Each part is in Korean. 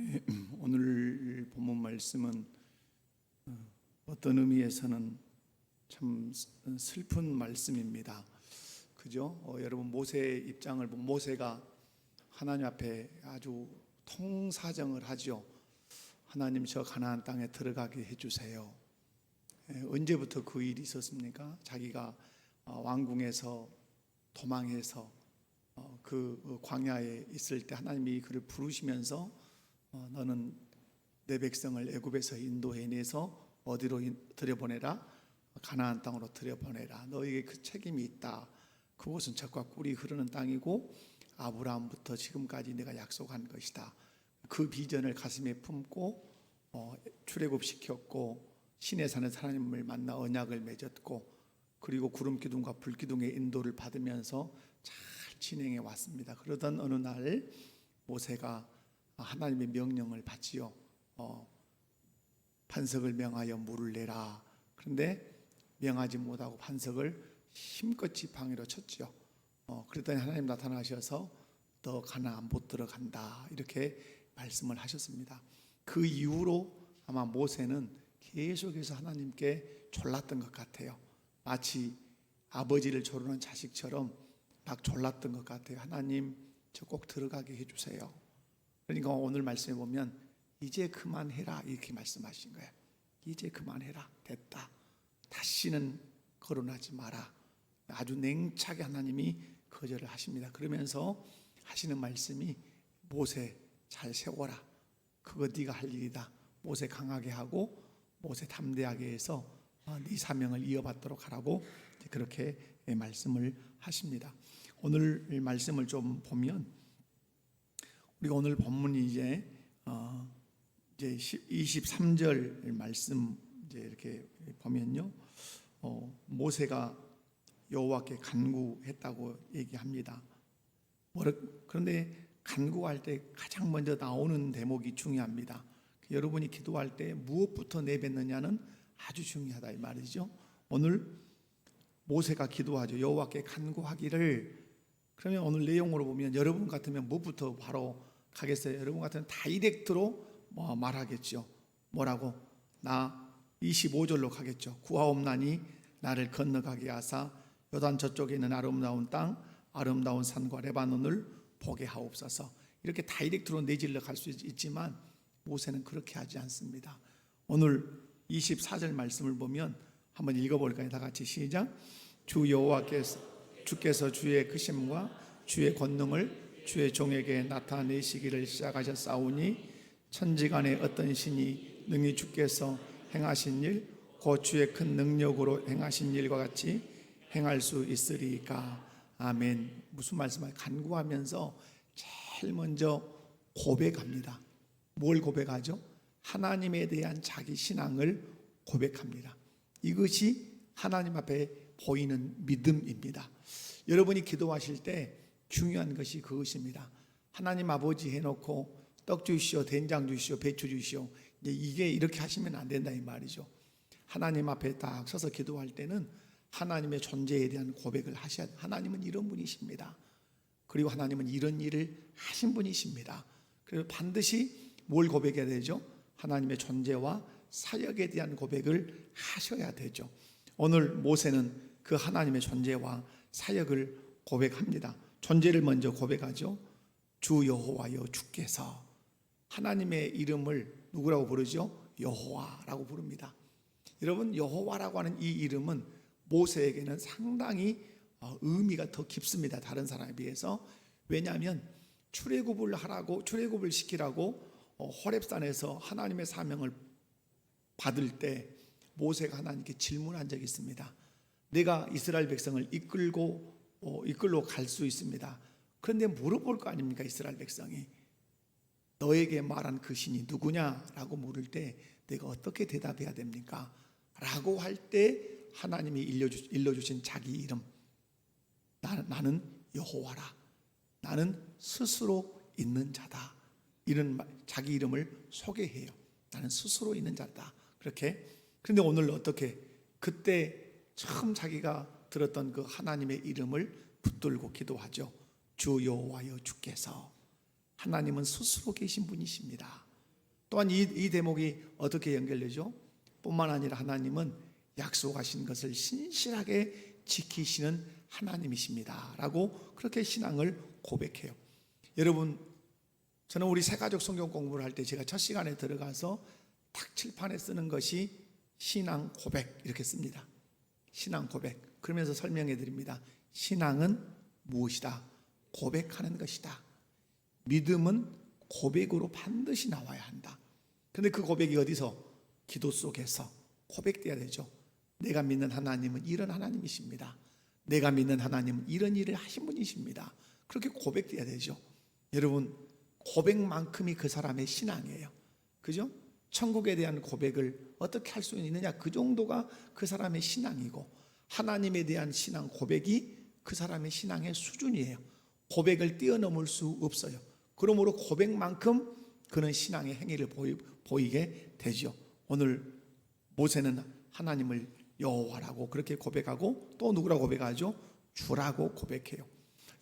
예, 오늘 본문 말씀은 어, 어떤 의미에서는 참 슬픈 말씀입니다. 그죠? 어, 여러분 모세의 입장을 모세가 하나님 앞에 아주 통사정을 하죠. 하나님 저 가나안 땅에 들어가게 해주세요. 예, 언제부터 그 일이 있었습니까? 자기가 어, 왕궁에서 도망해서 어, 그 광야에 있을 때 하나님이 그를 부르시면서 어, 너는 내 백성을 애굽에서 인도해내서 어디로 인- 들여보내라? 가나안 땅으로 들여보내라. 너에게 그 책임이 있다. 그곳은 젖과 꿀이 흐르는 땅이고 아브라함부터 지금까지 내가 약속한 것이다. 그 비전을 가슴에 품고 어, 출애굽 시켰고 신의 산에 하나님을 만나 언약을 맺었고 그리고 구름 기둥과 불 기둥의 인도를 받으면서 잘 진행해 왔습니다. 그러던 어느 날 모세가 하나님의 명령을 받지요. 어, 반석을 명하여 물을 내라. 그런데 명하지 못하고 반석을 힘껏 지팡이로 쳤지요. 어, 그랬더니 하나님 나타나셔서 너 가나안 못 들어간다 이렇게 말씀을 하셨습니다. 그 이후로 아마 모세는 계속해서 하나님께 졸랐던 것 같아요. 마치 아버지를 조르는 자식처럼 막 졸랐던 것 같아요. 하나님 저 꼭 들어가게 해주세요. 그러니까 오늘 말씀에 보면 이제 그만해라 이렇게 말씀하신 거예요. 이제 그만해라 됐다. 다시는 거론하지 마라. 아주 냉차게 하나님이 거절을 하십니다. 그러면서 하시는 말씀이 모세 잘 세워라. 그거 네가 할 일이다. 모세 강하게 하고 모세 담대하게 해서 어, 네 사명을 이어받도록 하라고 그렇게 예, 말씀을 하십니다. 오늘 이 말씀을 좀 보면 우리가 오늘 본문이 이제 어 이제 23절 말씀 이제 이렇게 보면요. 어 모세가 여호와께 간구했다고 얘기합니다. 그런데 간구할 때 가장 먼저 나오는 대목이 중요합니다. 여러분이 기도할 때 무엇부터 내뱉느냐는 아주 중요하다 이 말이죠. 오늘 모세가 기도하죠. 여호와께 간구하기를 그러면 오늘 내용으로 보면 여러분 같으면 무엇부터 바로 가겠어요? 여러분 같으면 다이렉트로 뭐 말하겠죠. 뭐라고? 나 25절로 가겠죠. 구하옵나니 나를 건너가게 하사 요단 저쪽에 있는 아름다운 땅, 아름다운 산과 레바논을 보게 하옵소서. 이렇게 다이렉트로 내질러 갈 수 있지만 모세는 그렇게 하지 않습니다. 오늘 24절 말씀을 보면 한번 읽어볼까요? 다 같이 시작. 주 여호와께서 주께서 주의 크심과 주의 권능을 주의 종에게 나타내시기를 시작하셨사오니 천지간에 어떤 신이 능히 주께서 행하신 일, 곧 주의 큰 능력으로 행하신 일과 같이 행할 수 있으리까. 아멘. 무슨 말씀을 간구하면서 제일 먼저 고백합니다. 뭘 고백하죠? 하나님에 대한 자기 신앙을 고백합니다. 이것이 하나님 앞에 보이는 믿음입니다. 여러분이 기도하실 때 중요한 것이 그것입니다. 하나님 아버지 해놓고 떡 주시오, 된장 주시오, 배추 주시오. 이제 이게 이렇게 하시면 안 된다 이 말이죠. 하나님 앞에 딱 서서 기도할 때는 하나님의 존재에 대한 고백을 하셔야 돼. 하나님은 이런 분이십니다. 그리고 하나님은 이런 일을 하신 분이십니다. 그래서 반드시 뭘 고백해야 되죠? 하나님의 존재와 사역에 대한 고백을 하셔야 되죠. 오늘 모세는 그 하나님의 존재와 사역을 고백합니다. 존재를 먼저 고백하죠. 주 여호와여 주께서 하나님의 이름을 누구라고 부르죠? 여호와라고 부릅니다. 여러분 여호와라고 하는 이 이름은 모세에게는 상당히 어, 의미가 더 깊습니다. 다른 사람에 비해서 왜냐하면 출애굽을 하라고 출애굽을 시키라고 어, 호렙산에서 하나님의 사명을 받을 때 모세가 하나님께 질문한 적이 있습니다. 내가 이스라엘 백성을 이끌고 어, 이끌로 갈 수 있습니다. 그런데 물어볼 거 아닙니까 이스라엘 백성이? 너에게 말한 그 신이 누구냐라고 물을 때 내가 어떻게 대답해야 됩니까? 라고 할 때 하나님이 일러주, 일러주신 자기 이름. 나, 나는 여호와라. 나는 스스로 있는 자다. 이런 말, 자기 이름을 소개해요. 나는 스스로 있는 자다. 그렇게. 그런데 오늘 어떻게? 그때 처음 자기가 들었던 그 하나님의 이름을 붙들고 기도하죠 주 여호와여 주께서 하나님은 스스로 계신 분이십니다. 또한 이, 이 대목이 어떻게 연결되죠? 뿐만 아니라 하나님은 약속하신 것을 신실하게 지키시는 하나님이십니다. 라고 그렇게 신앙을 고백해요. 여러분, 저는 우리 새가족 성경 공부를 할 때 제가 첫 시간에 들어가서 탁 칠판에 쓰는 것이 신앙 고백 이렇게 씁니다. 신앙 고백. 그러면서 설명해 드립니다. 신앙은 무엇이다? 고백하는 것이다. 믿음은 고백으로 반드시 나와야 한다. 근데 그 고백이 어디서? 기도 속에서 고백돼야 되죠. 내가 믿는 하나님은 이런 하나님이십니다. 내가 믿는 하나님은 이런 일을 하신 분이십니다. 그렇게 고백돼야 되죠. 여러분, 고백만큼이 그 사람의 신앙이에요. 그죠? 천국에 대한 고백을 어떻게 할 수 있느냐? 그 정도가 그 사람의 신앙이고, 하나님에 대한 신앙 고백이 그 사람의 신앙의 수준이에요. 고백을 뛰어넘을 수 없어요. 그러므로 고백만큼 그는 신앙의 행위를 보이, 보이게 되죠. 오늘 모세는 하나님을 여호와라고 그렇게 고백하고 또 누구라고 고백하죠? 주라고 고백해요.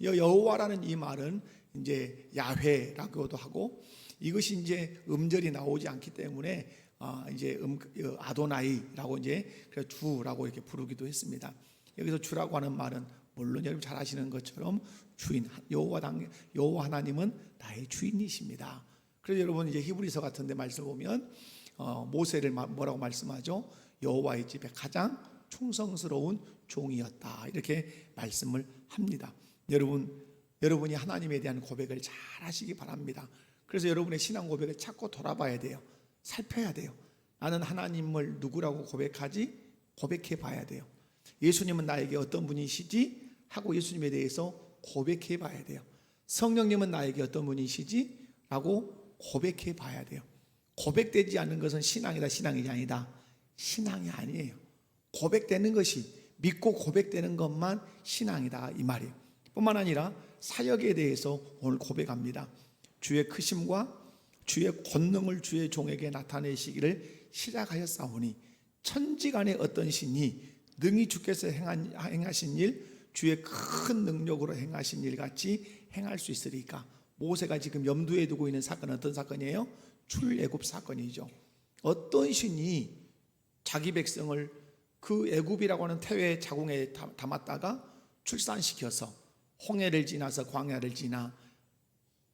여- 여호와라는 이 말은 이제 야훼라고도 하고 이것이 이제 음절이 나오지 않기 때문에 아 이제 음 어, 아도나이라고 이제 그래서 주라고 이렇게 부르기도 했습니다. 여기서 주라고 하는 말은 물론 여러분 잘 아시는 것처럼 주인 여호와 당 여호와 하나님은 나의 주인이십니다. 그래서 여러분 이제 히브리서 같은데 말씀 보면 어, 모세를 마- 뭐라고 말씀하죠? 여호와의 집에 가장 충성스러운 종이었다 이렇게 말씀을 합니다. 여러분 여러분이 하나님에 대한 고백을 잘 하시기 바랍니다. 그래서 여러분의 신앙 고백을 찾고 돌아봐야 돼요. 살펴야 돼요. 나는 하나님을 누구라고 고백하지? 고백해 봐야 돼요. 예수님은 나에게 어떤 분이시지? 하고 예수님에 대해서 고백해 봐야 돼요. 성령님은 나에게 어떤 분이시지? 라고 고백해 봐야 돼요. 고백되지 않는 것은 신앙이다, 신앙이 아니다. 신앙이 아니에요. 고백되는 것이 믿고 고백되는 것만 신앙이다 이 말이에요. 뿐만 아니라 사역에 대해서 오늘 고백합니다. 주의 크심과 주의 권능을 주의 종에게 나타내시기를 시작하였사오니 천지간의 어떤 신이 능히 주께서 행한, 행하신 일 주의 큰 능력으로 행하신 일 같이 행할 수 있으리까 모세가 지금 염두에 두고 있는 사건은 어떤 사건이에요? 출애굽 사건이죠. 어떤 신이 자기 백성을 그 애굽이라고 하는 태외 자궁에 담- 담았다가 출산시켜서 홍해를 지나서 광야를 지나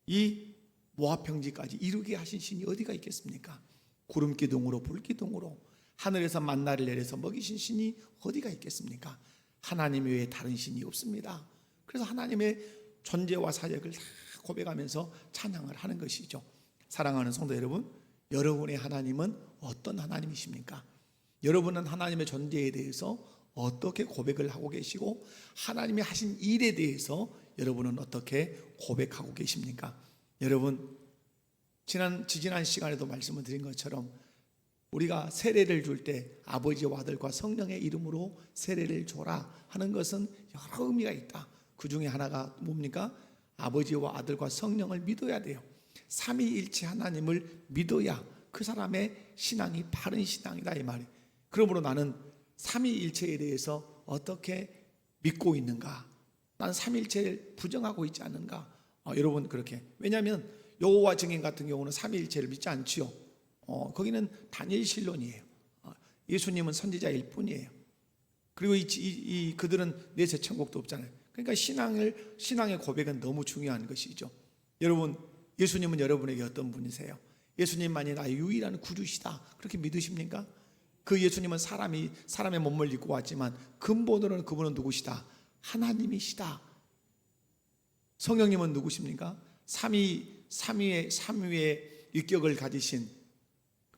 이 모압 평지까지 이루게 하신 신이 어디가 있겠습니까? 구름 기둥으로 불 기둥으로 하늘에서 만나를 내려서 먹이신 신이 어디가 있겠습니까? 하나님 외에 다른 신이 없습니다. 그래서 하나님의 존재와 사역을 다 고백하면서 찬양을 하는 것이죠. 사랑하는 성도 여러분, 여러분의 하나님은 어떤 하나님이십니까? 여러분은 하나님의 존재에 대해서 어떻게 고백을 하고 계시고 하나님이 하신 일에 대해서 여러분은 어떻게 고백하고 계십니까? 여러분 지난 지지난 시간에도 말씀을 드린 것처럼 우리가 세례를 줄 때 아버지와 아들과 성령의 이름으로 세례를 줘라 하는 것은 여러 의미가 있다. 그 중에 하나가 뭡니까? 아버지와 아들과 성령을 믿어야 돼요. 삼위일체 하나님을 믿어야 그 사람의 신앙이 바른 신앙이다 이 말이에요. 그러므로 나는 삼위일체에 대해서 어떻게 믿고 있는가? 난 삼위일체를 부정하고 있지 않는가? 어, 여러분 그렇게 왜냐하면 여호와 증인 같은 경우는 삼위일체를 믿지 않지요. 어, 거기는 단일 신론이에요. 어, 예수님은 선지자일 뿐이에요. 그리고 이, 이, 이 그들은 내세 천국도 없잖아요. 그러니까 신앙을 신앙의 고백은 너무 중요한 것이죠. 여러분 예수님은 여러분에게 어떤 분이세요? 예수님만이 나의 유일한 구주시다. 그렇게 믿으십니까? 그 예수님은 사람이 사람의 몸을 입고 왔지만 근본으로는 그분은 누구시다? 하나님이시다. 성령님은 누구십니까? 삼위 삼위의 삼위의 인격을 가지신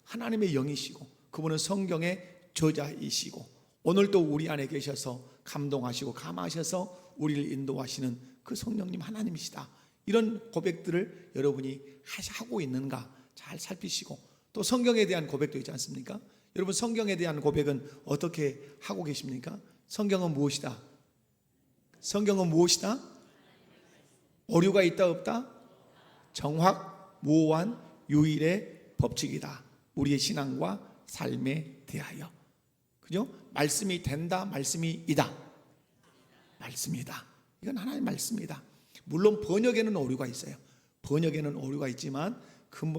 하나님의 영이시고 그분은 성경의 저자이시고 오늘도 우리 안에 계셔서 감동하시고 감하셔서 우리를 인도하시는 그 성령님 하나님이시다. 이런 고백들을 여러분이 하고 있는가 잘 살피시고 또 성경에 대한 고백도 있지 않습니까? 여러분 성경에 대한 고백은 어떻게 하고 계십니까? 성경은 무엇이다? 성경은 무엇이다? 오류가 있다 없다? 정확, 무오한, 유일의 법칙이다. 우리의 신앙과 삶에 대하여. 그죠? 말씀이 된다, 말씀이 이다. 말씀이다. 이건 하나님 말씀이다. 물론 번역에는 오류가 있어요. 번역에는 오류가 있지만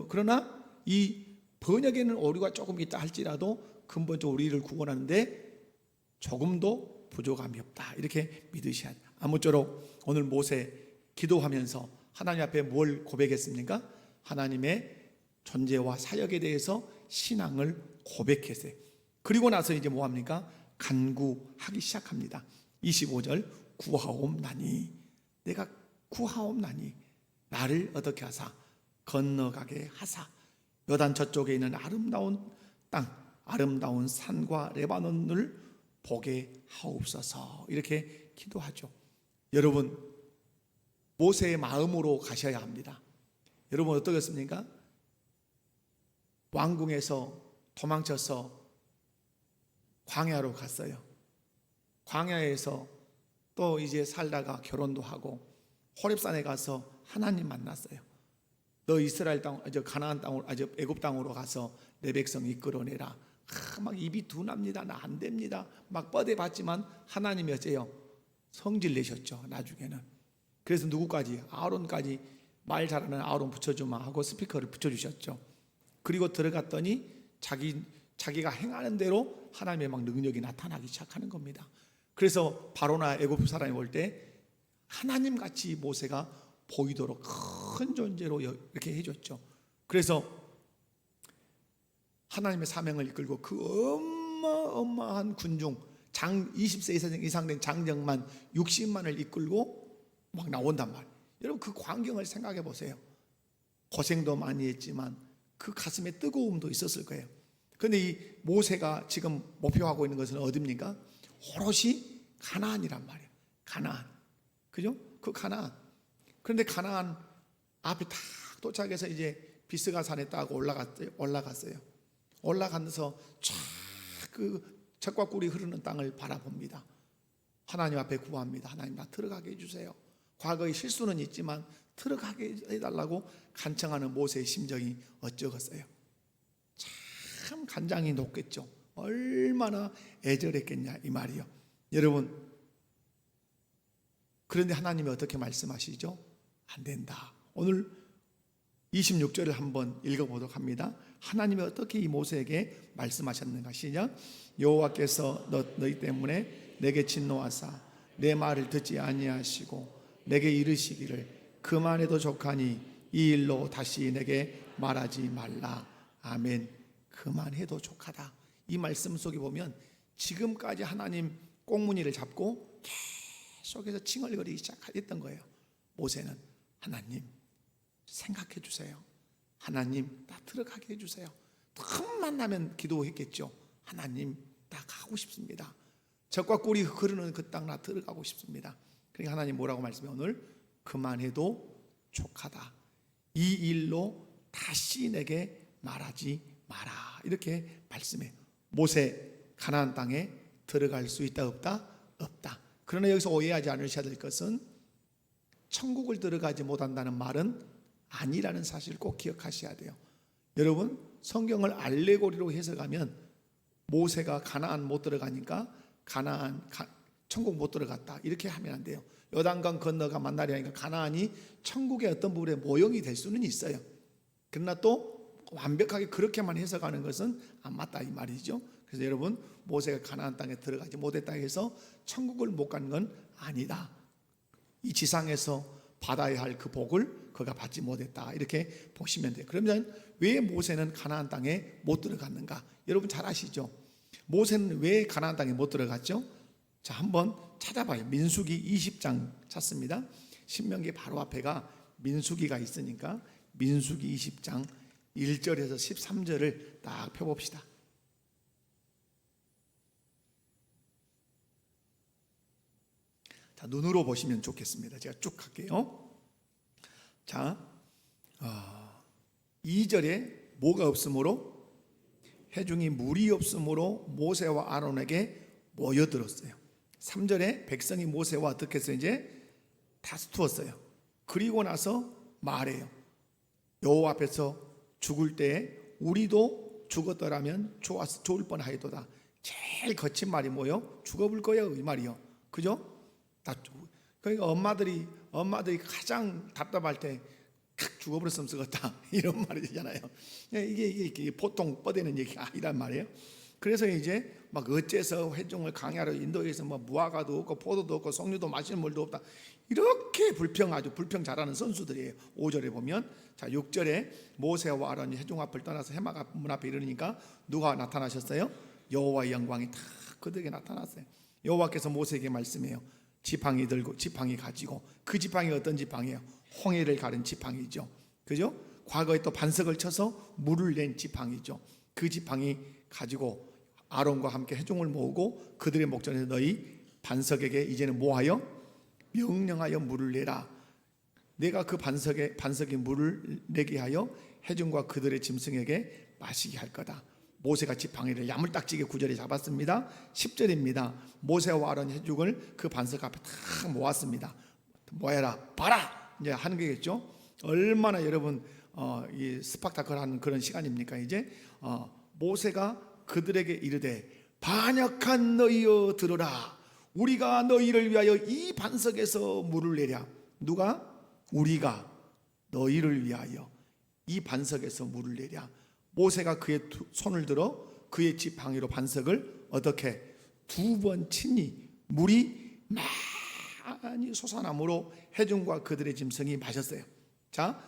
그러나 이 번역에는 오류가 조금 있다 할지라도 근본적으로 우리를 구원하는데 조금도 부족함이 없다. 이렇게 믿으셔야 돼요. 아무쪼록 오늘 모세 기도하면서 하나님 앞에 뭘 고백했습니까? 하나님의 존재와 사역에 대해서 신앙을 고백했어요. 그리고 나서 이제 뭐 합니까? 간구하기 시작합니다. 25절 구하옵나니 내가 구하옵나니 나를 어떻게 하사 건너가게 하사 요단 저쪽에 있는 아름다운 땅 아름다운 산과 레바논을 보게 하옵소서 이렇게 기도하죠. 여러분 모세의 마음으로 가셔야 합니다. 여러분 어떻겠습니까? 왕궁에서 도망쳐서 광야로 갔어요. 광야에서 또 이제 살다가 결혼도 하고 호렙산에 가서 하나님 만났어요. 너 이스라엘 땅, 저 가나안 땅으로, 아저 애굽 땅으로 가서 내 백성 이끌어내라. 아, 막 입이 둔합니다. 나 안 됩니다. 막 뻗어봤지만 하나님이 어째요? 성질 내셨죠. 나중에는. 그래서 누구까지? 아론까지 말 잘하는 아론 붙여주마 하고 스피커를 붙여주셨죠. 그리고 들어갔더니 자기 자기가 행하는 대로 하나님의 막 능력이 나타나기 시작하는 겁니다. 그래서 바로나 애굽 사람이 볼때 하나님 같이 모세가 보이도록 큰 존재로 이렇게 해줬죠. 그래서 하나님의 사명을 이끌고 그 어마어마한 군중 장 20세 이상 된 장정만 60만을 이끌고 막 나온단 말이에요. 여러분 그 광경을 생각해 보세요. 고생도 많이 했지만 그 가슴에 뜨거움도 있었을 거예요. 그런데 이 모세가 지금 목표하고 있는 것은 어디입니까? 오롯이 가나안이란 말이에요. 가나안. 그죠? 그 가나안. 그런데 가나안 앞에 딱 도착해서 이제 비스가 산에 딱 올라갔어요. 올라갔어요. 올라가면서 쫙그 적과 꿀이 흐르는 땅을 바라봅니다. 하나님 앞에 구합니다. 하나님 나 들어가게 해주세요. 과거의 실수는 있지만 들어가게 해달라고 간청하는 모세의 심정이 어쩌겠어요. 참 간장이 높겠죠. 얼마나 애절했겠냐 이 말이요. 여러분 그런데 하나님이 어떻게 말씀하시죠? 안 된다. 오늘 26절을 한번 읽어보도록 합니다. 하나님이 어떻게 이 모세에게 말씀하셨는가 시작. 여호와께서 너, 너희 때문에 내게 진노하사 내 말을 듣지 아니하시고 내게 이르시기를 그만해도 족하니 이 일로 다시 내게 말하지 말라. 아멘. 그만해도 족하다. 이 말씀 속에 보면 지금까지 하나님 꽁무니를 잡고 계속해서 칭얼거리기 시작했던 거예요. 모세는 하나님 생각해 주세요. 하나님 나 들어가게 해 주세요. 틈만 나면 기도했겠죠. 하나님 나 가고 싶습니다. 적과 꿀이 흐르는 그 땅 나 들어가고 싶습니다. 그러니까 하나님 뭐라고 말씀해 오늘 그만해도 족하다. 이 일로 다시 내게 말하지 마라. 이렇게 말씀해. 모세 가나안 땅에 들어갈 수 있다 없다 없다. 그러나 여기서 오해하지 않으셔야 될 것은 천국을 들어가지 못한다는 말은 아니라는 사실을 꼭 기억하셔야 돼요. 여러분 성경을 알레고리로 해석하면 모세가 가나안 못 들어가니까 가나안 가, 천국 못 들어갔다 이렇게 하면 안 돼요. 요단강 건너가 만나려 하니까 가나안이 천국의 어떤 부분의 모형이 될 수는 있어요. 그러나 또 완벽하게 그렇게만 해석하는 것은 안 맞다 이 말이죠. 그래서 여러분 모세가 가나안 땅에 들어가지 못했다 해서 천국을 못 간 건 아니다. 이 지상에서 받아야 할 그 복을 그가 받지 못했다 이렇게 보시면 돼요. 그러면 왜 모세는 가나안 땅에 못 들어갔는가? 여러분 잘 아시죠? 모세는 왜 가나안 땅에 못 들어갔죠? 자 한번 찾아봐요. 민수기 20장 찾습니다. 신명기 바로 앞에가 민수기가 있으니까 민수기 20장 1절에서 13절을 딱 펴봅시다. 자, 눈으로 보시면 좋겠습니다. 제가 쭉 할게요. 자, 어, 2절에 뭐가 없으므로 해중이 물이 없으므로 모세와 아론에게 모여들었어요. 3절에 백성이 모세와 어떻게 해서 이제 다투었어요. 그리고 나서 말해요. 여호와 앞에서 죽을 때 우리도 죽었더라면 좋았 좋을 뻔하였도다. 제일 거친 말이 뭐요? 죽어볼 거야 이 말이요. 그죠? 다 그러니까 엄마들이 엄마들이 가장 답답할 때 탁 죽어버렸으면 쓰겠다 이런 말이잖아요. 예, 이게, 이게, 이게 보통 뻗대는 얘기가 아니란 말이에요. 그래서 이제 막 어째서 회중을 강야로 인도에서 뭐 무화과도 없고 포도도 없고 석류도 마시는 물도 없다. 이렇게 불평 아주 불평 잘하는 선수들이에요. 5절에 보면 자 6절에 모세와 아론이 회중 앞을 떠나서 해마가 문 앞에 이르니까 누가 나타나셨어요? 여호와의 영광이 다 그들에게 나타났어요. 여호와께서 모세에게 말씀해요. 지팡이 들고 지팡이 가지고 그 지팡이 어떤 지팡이에요? 홍해를 가른 지팡이죠. 그죠? 과거에 또 반석을 쳐서 물을 낸 지팡이죠. 그 지팡이 가지고 아론과 함께 회중을 모으고 그들의 목전에서 너희 반석에게 이제는 뭐하여 명령하여 물을 내라. 내가 그 반석에 반석에 물을 내게 하여 회중과 그들의 짐승에게 마시게 할 거다. 모세가 지팡이를 야물딱지게 구절에 잡았습니다. 10절입니다. 모세와 아론 회중을 그 반석 앞에 탁 모았습니다. 모여라, 봐라. 이제 하는 거겠죠. 얼마나 여러분 어, 이 스팍타클하는 그런 시간입니까? 이제 어, 모세가 그들에게 이르되 반역한 너희여 들으라. 우리가 너희를 위하여 이 반석에서 물을 내랴. 누가? 우리가 너희를 위하여 이 반석에서 물을 내랴. 모세가 그의 두- 손을 들어 그의 지팡이로 반석을 어떻게 두 번 치니 물이 많이 솟아나므로 해중과 그들의 짐승이 마셨어요. 자,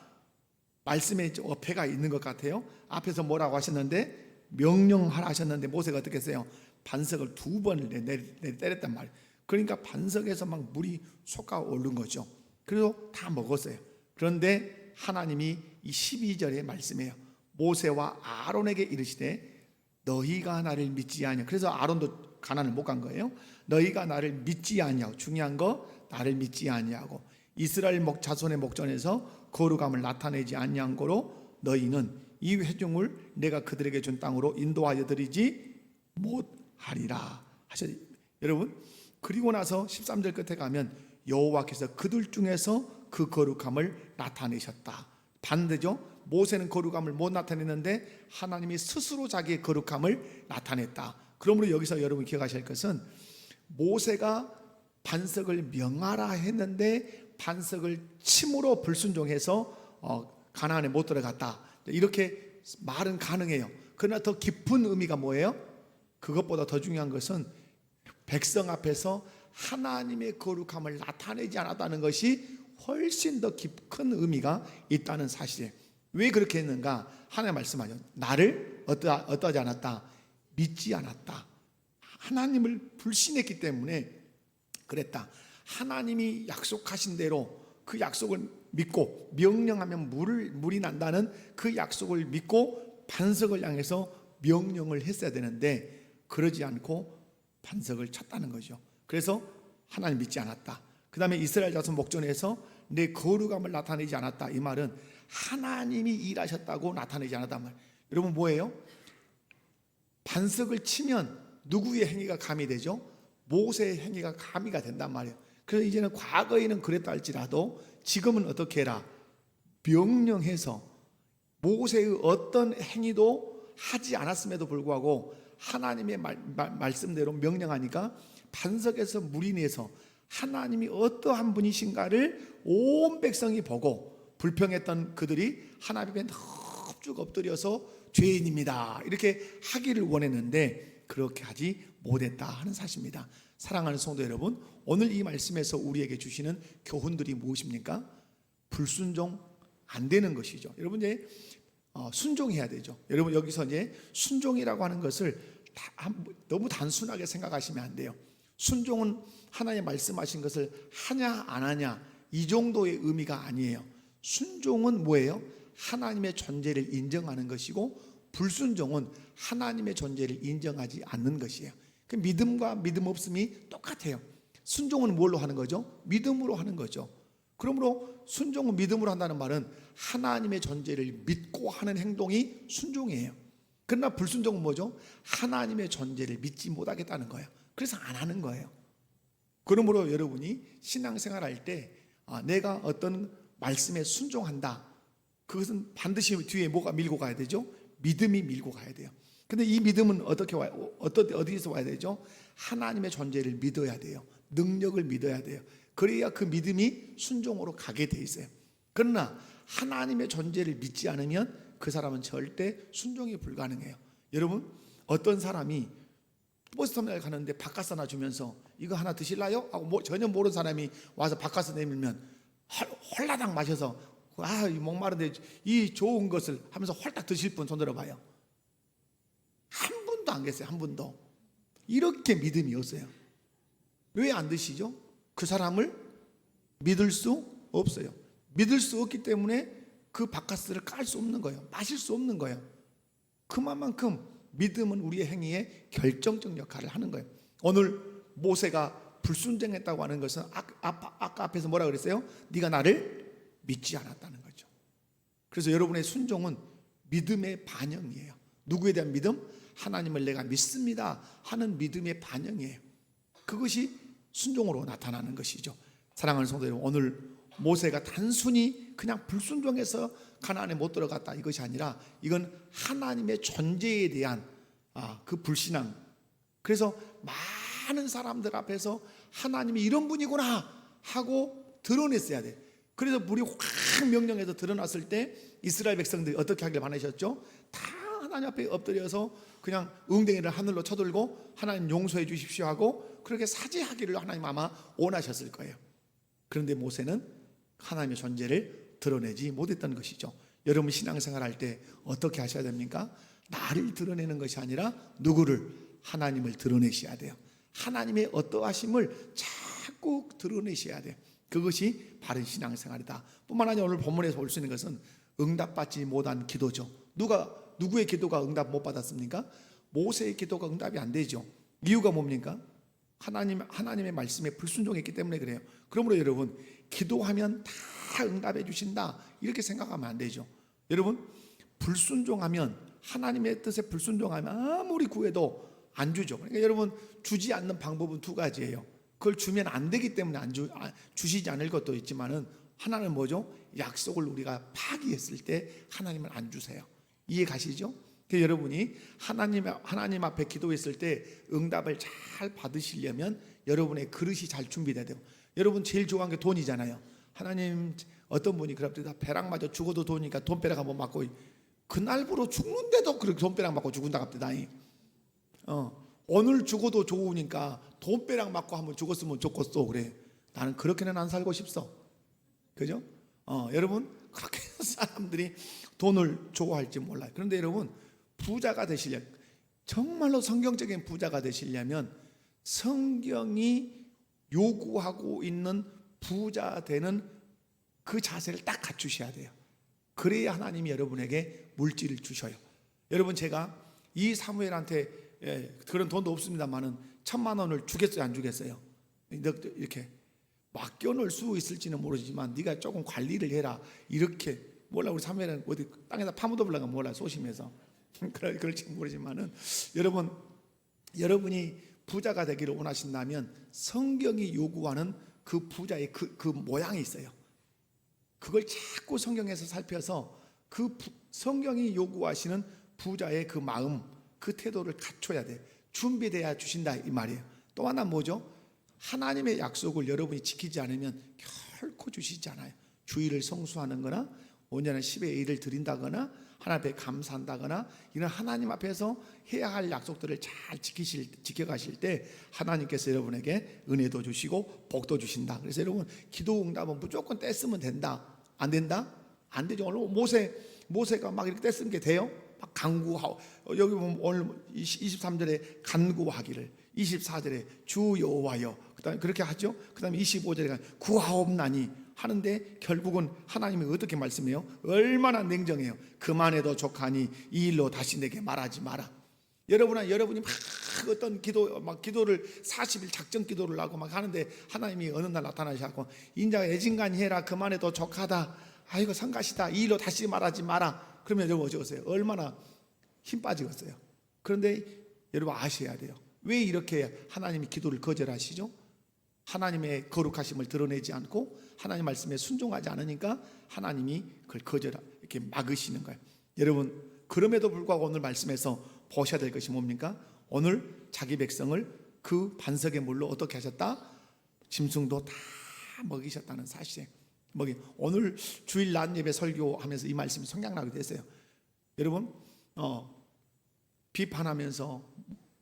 말씀에 어폐가 있는 것 같아요. 앞에서 뭐라고 하셨는데 명령하라 하셨는데 모세가 어떻게 했어요? 반석을 두내 때렸단 말이에요. 그러니까 반석에서 막 물이 솟아 오른 거죠. 그래서 다 먹었어요. 그런데 하나님이 이 12절에 말씀해요. 모세와 아론에게 이르시되 너희가 나를 믿지 아니하. 그래서 아론도 가난을 못 간 거예요. 너희가 나를 믿지 아니하고 중요한 거 나를 믿지 아니하고 이스라엘 목 자손의 목전에서 거룩함을 나타내지 아니한 거로 너희는 이 회중을 내가 그들에게 준 땅으로 인도하여 드리지 못하리라 하셨. 여러분 그리고 나서 13절 끝에 가면 여호와께서 그들 중에서 그 거룩함을 나타내셨다. 반대죠. 모세는 거룩함을 못 나타냈는데 하나님이 스스로 자기의 거룩함을 나타냈다. 그러므로 여기서 여러분 기억하실 것은 모세가 반석을 명하라 했는데 반석을 침으로 불순종해서 어, 가나안에 못 들어갔다. 이렇게 말은 가능해요. 그러나 더 깊은 의미가 뭐예요? 그것보다 더 중요한 것은 백성 앞에서 하나님의 거룩함을 나타내지 않았다는 것이 훨씬 더 깊은 의미가 있다는 사실이에요. 왜 그렇게 했는가? 하나님 말씀하죠. 나를 어떠, 어떠하지 않았다? 믿지 않았다. 하나님을 불신했기 때문에 그랬다. 하나님이 약속하신 대로 그 약속을 믿고 명령하면 물을 물이 난다는 그 약속을 믿고 반석을 향해서 명령을 했어야 되는데 그러지 않고 반석을 쳤다는 거죠. 그래서 하나님 믿지 않았다. 그 다음에 이스라엘 자손 목전에서 내 거룩함을 나타내지 않았다. 이 말은 하나님이 일하셨다고 나타내지 않았단 말. 여러분 뭐예요? 반석을 치면 누구의 행위가 가미되죠? 모세의 행위가 가미가 된단 말이에요. 그래서 이제는 과거에는 그랬다 할지라도 지금은 어떻게 해라? 명령해서 모세의 어떤 행위도 하지 않았음에도 불구하고 하나님의 말, 말, 말씀대로 명령하니까 반석에서 물이 내서 하나님이 어떠한 분이신가를 온 백성이 보고 불평했던 그들이 하나님께 넙죽 엎드려서 죄인입니다. 이렇게 하기를 원했는데 그렇게 하지 못했다 하는 사실입니다. 사랑하는 성도 여러분, 오늘 이 말씀에서 우리에게 주시는 교훈들이 무엇입니까? 불순종 안 되는 것이죠. 여러분 이제 어, 순종해야 되죠. 여러분 여기서 이제 순종이라고 하는 것을 너무 단순하게 생각하시면 안 돼요. 순종은 하나님 말씀하신 것을 하냐 안 하냐 이 정도의 의미가 아니에요. 순종은 뭐예요? 하나님의 존재를 인정하는 것이고 불순종은 하나님의 존재를 인정하지 않는 것이에요. 그 믿음과 믿음 없음이 똑같아요. 순종은 뭘로 하는 거죠? 믿음으로 하는 거죠. 그러므로 순종은 믿음으로 한다는 말은 하나님의 존재를 믿고 하는 행동이 순종이에요. 그러나 불순종은 뭐죠? 하나님의 존재를 믿지 못하겠다는 거예요. 그래서 안 하는 거예요. 그러므로 여러분이 신앙생활 할때 아, 내가 어떤 말씀에 순종한다. 그것은 반드시 뒤에 뭐가 밀고 가야 되죠? 믿음이 밀고 가야 돼요. 근데 이 믿음은 어떻게 와 어떠 어디서 와야 되죠? 하나님의 존재를 믿어야 돼요. 능력을 믿어야 돼요. 그래야 그 믿음이 순종으로 가게 돼 있어요. 그러나 하나님의 존재를 믿지 않으면 그 사람은 절대 순종이 불가능해요. 여러분 어떤 사람이 버스 터미널 가는데 바카스 하나 주면서 이거 하나 드실라요? 하고 뭐 전혀 모르는 사람이 와서 바카스 내밀면 헐- 홀라당 마셔서 아, 이 목마른데 이 좋은 것을 하면서 홀딱 드실 분 손들어 봐요. 한 분도 안 계세요. 한 분도. 이렇게 믿음이 없어요. 왜 안 드시죠? 그 사람을 믿을 수 없어요. 믿을 수 없기 때문에 그 바카스를 깔 수 없는 거예요. 마실 수 없는 거예요. 그만큼 믿음은 우리의 행위에 결정적 역할을 하는 거예요. 오늘 모세가 불순종했다고 하는 것은 아까 앞에서 뭐라 그랬어요? 네가 나를 믿지 않았다는 거죠. 그래서 여러분의 순종은 믿음의 반영이에요. 누구에 대한 믿음? 하나님을 내가 믿습니다 하는 믿음의 반영이에요. 그것이 순종으로 나타나는 것이죠. 사랑하는 성도 여러분, 오늘 모세가 단순히 그냥 불순종해서 가나안에 못 들어갔다 이것이 아니라 이건 하나님의 존재에 대한 아, 그 불신앙. 그래서 많은 사람들 앞에서 하나님이 이런 분이구나 하고 드러냈어야 돼. 그래서 물이 확 명령해서 드러났을 때 이스라엘 백성들이 어떻게 하길 바라셨죠? 다 하나님 앞에 엎드려서 그냥 웅덩이를 하늘로 쳐들고 하나님 용서해 주십시오 하고 그렇게 사죄하기를 하나님 아마 원하셨을 거예요. 그런데 모세는 하나님의 존재를 드러내지 못했던 것이죠. 여러분 신앙생활 할 때 어떻게 하셔야 됩니까? 나를 드러내는 것이 아니라 누구를 하나님을 드러내셔야 돼요. 하나님의 어떠하심을 자꾸 드러내셔야 돼요. 그것이 바른 신앙생활이다. 뿐만 아니라 오늘 본문에서 볼 수 있는 것은 응답받지 못한 기도죠. 누가 누구의 기도가 응답 못 받았습니까? 모세의 기도가 응답이 안 되죠. 이유가 뭡니까? 하나님 하나님의 말씀에 불순종했기 때문에 그래요. 그러므로 여러분 기도하면 다 응답해 주신다 이렇게 생각하면 안 되죠. 여러분 불순종하면 하나님의 뜻에 불순종하면 아무리 구해도 안 주죠. 그러니까 여러분 주지 않는 방법은 두 가지예요. 그걸 주면 안 되기 때문에 안 주, 아, 주시지 않을 것도 있지만은 하나는 뭐죠? 약속을 우리가 파기했을 때 하나님은 안 주세요. 이해 가시죠? 그 여러분이 하나님 하나님 앞에 기도했을 때 응답을 잘 받으시려면 여러분의 그릇이 잘 준비돼야 돼요. 여러분 제일 좋아하는 게 돈이잖아요. 하나님 어떤 분이 그럽니다. 배랑 맞아 죽어도 돈이니까 돈벼락 한번 맞고 그날부로 죽는데도 그렇게 돈벼락 맞고 죽은다 갑니다. 어, 오늘 죽어도 좋으니까 돈벼락 맞고 한번 죽었으면 좋겠어 그래. 나는 그렇게는 안 살고 싶어. 그죠? 어, 여러분 그렇게 사람들이 돈을 좋아할지 몰라요. 그런데 여러분 부자가 되시려 정말로 성경적인 부자가 되시려면 성경이 요구하고 있는 부자 되는 그 자세를 딱 갖추셔야 돼요. 그래야 하나님이 여러분에게 물질을 주셔요. 여러분 제가 이 사무엘한테 예, 그런 돈도 없습니다만은 천만 원을 주겠어요, 안 주겠어요? 이렇게 맡겨놓을 수 있을지는 모르지만 네가 조금 관리를 해라. 이렇게 몰라 우리 사무엘은 어디 땅에다 파묻어 보려가 몰라 소심해서 그럴 그럴지 모르지만은 여러분 여러분이 부자가 되기를 원하신다면 성경이 요구하는 그 부자의 그, 그 모양이 있어요. 그걸 자꾸 성경에서 살펴서 그 부- 성경이 요구하시는 부자의 그 마음, 그 태도를 갖춰야 돼. 준비돼야 주신다 이 말이에요. 또 하나 뭐죠? 하나님의 약속을 여러분이 지키지 않으면 결코 주시지 않아요. 주의를 성수하는 거나 온전한 10의 1을 드린다거나 하나님 앞에 감사한다거나 이런 하나님 앞에서 해야 할 약속들을 잘 지키실 지켜가실 때 하나님께서 여러분에게 은혜도 주시고 복도 주신다. 그래서 여러분 기도 응답은 무조건 떼쓰면 된다. 안 된다? 안 되죠. 오늘 모세 모세가 막 이렇게 떼쓰는 게 돼요? 막 간구하고 어, 여기 보면 오늘 23절에 간구하기를 24절에 주 여호와여 그다음에 그렇게 하죠. 그다음에 25절에 구하옵나니 하는데 결국은 하나님이 어떻게 말씀해요? 얼마나 냉정해요. 그만해도 족하니 이 일로 다시 내게 말하지 마라. 여러분아 여러분이 막 어떤 기도 막 기도를 40일 작전 기도를 하고 막 하는데 하나님이 어느 날 나타나셔서 인자가 애진간히 해라 그만해도 족하다. 아이고 성가시다 이 일로 다시 말하지 마라. 그러면 여러분 어쩌겠어요? 얼마나 힘 빠지겠어요. 그런데 여러분 아셔야 돼요. 왜 이렇게 하나님이 기도를 거절하시죠? 하나님의 거룩하심을 드러내지 않고 하나님 말씀에 순종하지 않으니까 하나님이 그걸 거절 이렇게 막으시는 거예요. 여러분 그럼에도 불구하고 오늘 말씀에서 보셔야 될 것이 뭡니까? 오늘 자기 백성을 그 반석의 물로 어떻게 하셨다? 짐승도 다 먹이셨다는 사실에 뭐기 오늘 주일 낮 예배 설교하면서 이 말씀이 생각나게 됐어요. 여러분, 어, 비판하면서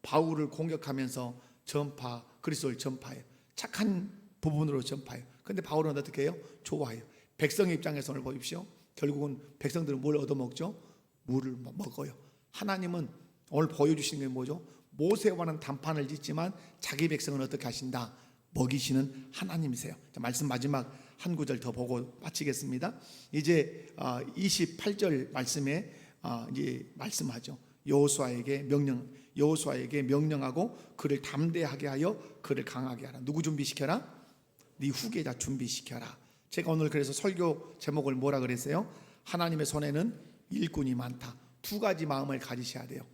바울을 공격하면서 전파 그리스도를 전파해요. 착한 부분으로 전파해요. 근데 바울은 어떻게 해요? 좋아해요. 백성의 입장에서 오늘 보십시오. 결국은 백성들은 뭘 얻어먹죠? 물을 먹- 먹어요. 하나님은 오늘 보여주시는 게 뭐죠? 모세와는 단판을 짓지만 자기 백성은 어떻게 하신다? 먹이시는 하나님이세요. 자, 말씀 마지막 한 구절 더 보고 마치겠습니다. 이제 28절 말씀에 아, 이제 말씀하죠. 여호수아에게 명령 여호수아에게 명령하고 그를 담대하게 하여 그를 강하게 하라. 누구 준비시켜라? 네 후계자 준비시켜라. 제가 오늘 그래서 설교 제목을 뭐라 그랬어요? 하나님의 손에는 일꾼이 많다. 두 가지 마음을 가지셔야 돼요.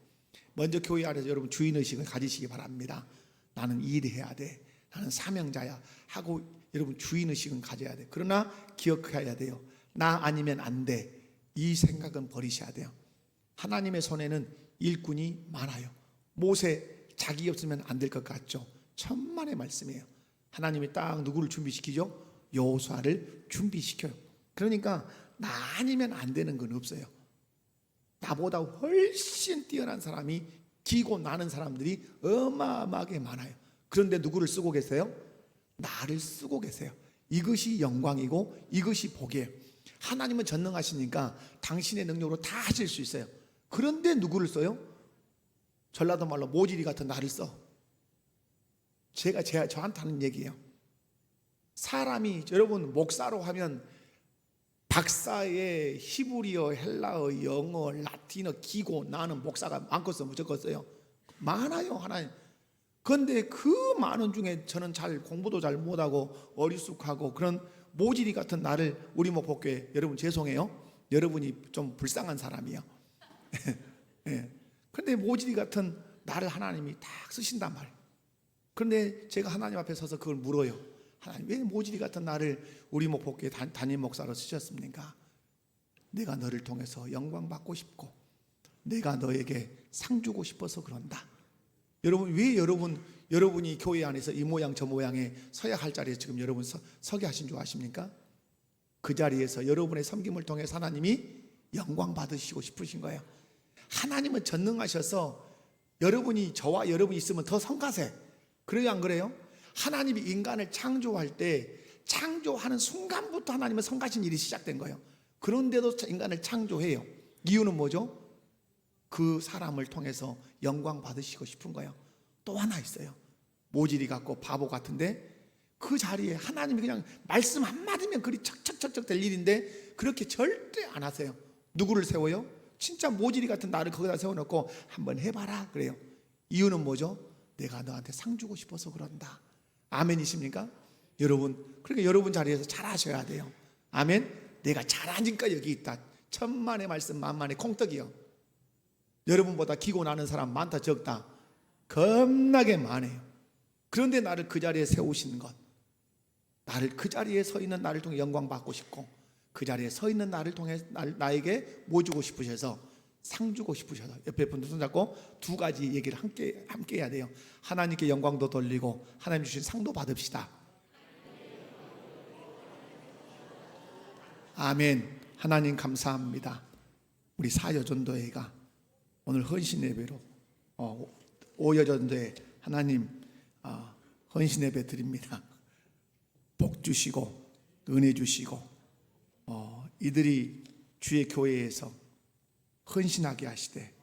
먼저 교회 안에서 여러분 주인 의식을 가지시기 바랍니다. 나는 일해야 돼. 나는 사명자야. 하고 여러분 주인 의식은 가져야 돼. 그러나 기억해야 돼요. 나 아니면 안 돼. 이 생각은 버리셔야 돼요. 하나님의 손에는 일꾼이 많아요. 모세 자기 없으면 안 될 것 같죠. 천만의 말씀이에요. 하나님이 딱 누구를 준비시키죠? 여호수아를 준비시켜요. 그러니까 나 아니면 안 되는 건 없어요. 나보다 훨씬 뛰어난 사람이 기고 나는 사람들이 어마어마하게 많아요. 그런데 누구를 쓰고 계세요? 나를 쓰고 계세요. 이것이 영광이고 이것이 복이에요. 하나님은 전능하시니까 당신의 능력으로 다 하실 수 있어요. 그런데 누구를 써요? 전라도 말로 모지리 같은 나를 써. 제가 제, 저한테 하는 얘기예요. 사람이 여러분 목사로 하면 박사의 히브리어, 헬라어, 영어, 라틴어, 기고 나는 목사가 많겠어 무조건 써요. 많아요 하나님. 그런데 그 많은 중에 저는 잘 공부도 잘 못하고 어리숙하고 그런 모지리 같은 나를 우리 목포교회 여러분 죄송해요. 여러분이 좀 불쌍한 사람이요. 예. 근데 모지리 같은 나를 하나님이 딱 쓰신단 말이에요. 그런데 제가 하나님 앞에 서서 그걸 물어요. 하나님 왜 모지리 같은 나를 우리 목포교회 단- 담임 목사로 쓰셨습니까? 내가 너를 통해서 영광 받고 싶고 내가 너에게 상 주고 싶어서 그런다. 여러분 왜 여러분 여러분이 교회 안에서 이 모양 저 모양에 서야 할 자리에 지금 여러분 서, 서게 하신 줄 아십니까? 그 자리에서 여러분의 섬김을 통해 서 하나님이 영광 받으시고 싶으신 거예요. 하나님은 전능하셔서 여러분이 저와 여러분이 있으면 더 성가세. 그래요 안 그래요? 하나님이 인간을 창조할 때 창조하는 순간부터 하나님은 성가신 일이 시작된 거예요. 그런데도 인간을 창조해요. 이유는 뭐죠? 그 사람을 통해서 영광 받으시고 싶은 거예요. 또 하나 있어요. 모질이 같고 바보 같은데 그 자리에 하나님이 그냥 말씀 한마디면 그리 척척척척 될 일인데 그렇게 절대 안 하세요. 누구를 세워요? 진짜 모질이 같은 나를 거기다 세워놓고 한번 해봐라 그래요. 이유는 뭐죠? 내가 너한테 상 주고 싶어서 그런다. 아멘이십니까? 여러분, 그러니까 여러분 자리에서 잘 하셔야 돼요. 아멘. 내가 잘하니까 여기 있다. 천만의 말씀 만만의 콩떡이요. 여러분보다 기고 나는 사람 많다 적다 겁나게 많아요. 그런데 나를 그 자리에 세우시는 것, 나를 그 자리에 서 있는 나를 통해 영광 받고 싶고 그 자리에 서 있는 나를 통해 나, 나에게 뭐 주고 싶으셔서 상 주고 싶으셔서 옆에 분들 손잡고 두 가지 얘기를 함께 함께 해야 돼요. 하나님께 영광도 돌리고 하나님 주신 상도 받읍시다. 아멘. 하나님 감사합니다. 우리 사여전도회가 오늘 헌신 예배로 어, 오여전도회 하나님 어, 헌신 예배 드립니다. 복 주시고 은혜 주시고 어, 이들이 주의 교회에서 헌신하게 하시되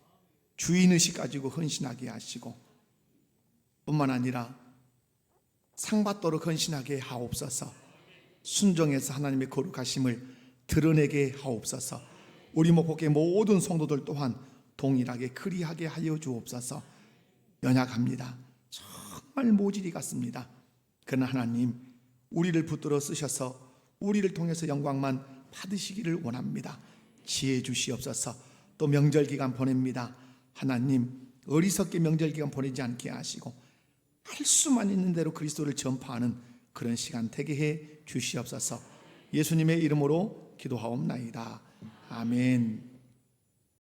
주인 의식 가지고 헌신하게 하시고 뿐만 아니라 상 받도록 헌신하게 하옵소서. 순종해서 하나님의 거룩하심을 드러내게 하옵소서. 우리 목복의 모든 성도들 또한 동일하게 그리하게 하여 주옵소서. 연약합니다. 정말 모질이 같습니다. 그러나 하나님 우리를 붙들어 쓰셔서 우리를 통해서 영광만 받으시기를 원합니다. 지혜 주시옵소서. 또 명절 기간 보냅니다. 하나님 어리석게 명절 기간 보내지 않게 하시고 할 수만 있는 대로 그리스도를 전파하는 그런 시간 되게 해 주시옵소서. 예수님의 이름으로 기도하옵나이다. 아멘.